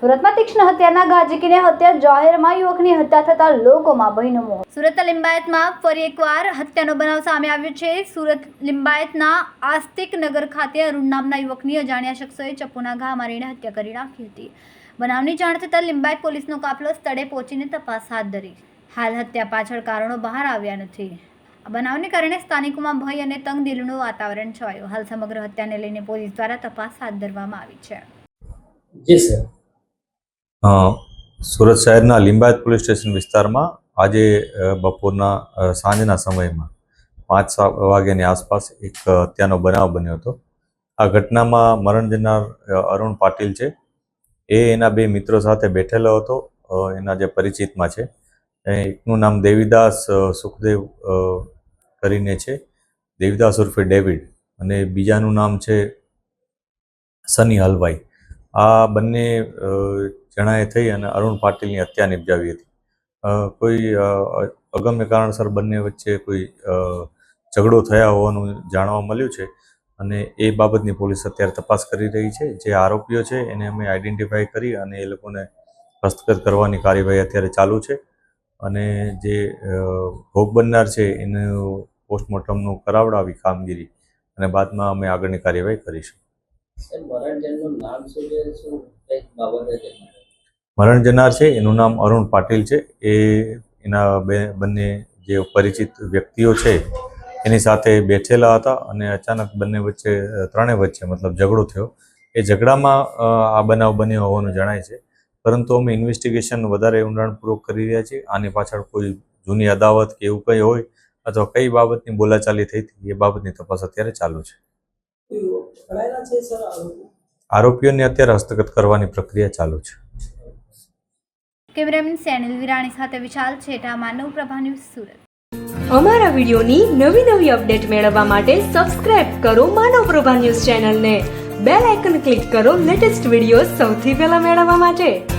સુરતમાં તીક્ષ્ણ હત્યાના ગાજકીને હત્યા જાહેરમાં યુવકની હત્યા થતા લોકોમાં ભયનો મોહ. સુરત લિંબાયતમાં ફરી એકવાર હત્યાનો બનાવ સામે આવ્યો છે. સુરત લિંબાયતના આસ્તિક નગર ખાતે અરુણ નામના યુવકની અજાણ્યા શખ્સોએ ચપ્પુના ઘા મારીને હત્યા કરી નાખી હતી. બનાવની જાણ થતાં લિંબાયત પોલીસનો કાફલો સ્થળે પહોંચીને તપાસ હાથ ધરી. હાલ હત્યા પાછળ કારણો બહાર આવ્યા નથી. આ બનાવને કારણે સ્થાનિકોમાં ભય અને તંગદિલનું વાતાવરણ છવાયું. હાલ સમગ્ર હત્યાને લઈને પોલીસ દ્વારા તપાસ હાથ ધરવામાં આવી છે. જી સર. સુરત શહેરના લિંબાયત પોલીસ સ્ટેશન વિસ્તારમાં આજે બપોરના સાંજના સમયમાં પાંચ વાગ્યાની આસપાસ એક હત્યાનો બનાવ બન્યો હતો. આ ઘટનામાં મરણ જનાર અરુણ પાટીલ છે. એ એના બે મિત્રો સાથે બેઠેલો હતો. એના જે પરિચિતમાં છે. એકનું નામ દેવીદાસ સુખદેવ કરીને છે. દેવીદાસ ઉર્ફે ડેવિડ અને બીજાનું નામ છે સની હલવાઈ. આ બંને જણાએ થઈ અને અરુણ પાટીલની હત્યા નિપજાવી હતી. કોઈ અગમ્ય કારણસર બંને વચ્ચે કોઈ ઝઘડો થયા હોવાનું જાણવા મળ્યું છે અને એ બાબતની પોલીસ અત્યારે તપાસ કરી રહી છે. જે આરોપીઓ છે એને અમે આઈડેન્ટિફાઈ કરી અને એ લોકોને હસ્તગત કરવાની કાર્યવાહી અત્યારે ચાલુ છે. અને જે ભોગ બનનાર છે એનું પોસ્ટમોર્ટમનું કરાવડાવી કામગીરી અને બાદમાં અમે આગળની કાર્યવાહી કરીશું. મરણ જનાર છે એનું નામ અરુણ પાટીલ છે. એ એના બે બંને જે પરિચિત વ્યક્તિઓ છે એની સાથે બેઠેલા હતા અને અચાનક બંને વચ્ચે ત્રણે ત્રણેય વચ્ચે મતલબ ઝઘડો થયો. એ ઝઘડામાં આ બનાવ બન્યો હોવાનું જણાય છે. પરંતુ અમે ઇન્વેસ્ટિગેશન વધારે ઊંડાણપૂર્વક કરી રહ્યા છીએ. આની પાછળ કોઈ જૂની અદાવત કે એવું કંઈ હોય અથવા કઈ બાબતની બોલાચાલી થઈ હતી એ બાબતની તપાસ અત્યારે ચાલુ છે. આરોપીઓને અત્યારે હસ્તગત કરવાની પ્રક્રિયા ચાલુ છે. કેમેરામેન સેનિલ વિરાણી સાથે વિશાલ છેટા માનવ પ્રભા ન્યૂઝ સુરત. અમારા વિડિયોની નવી નવી અપડેટ મેળવવા માટે સબસ્ક્રાઇબ કરો માનવ પ્રભા ન્યૂઝ ચેનલને. બેલ આઇકન ક્લિક કરો લેટેસ્ટ વીડિયો સૌથી પહેલા મેળવવા માટે.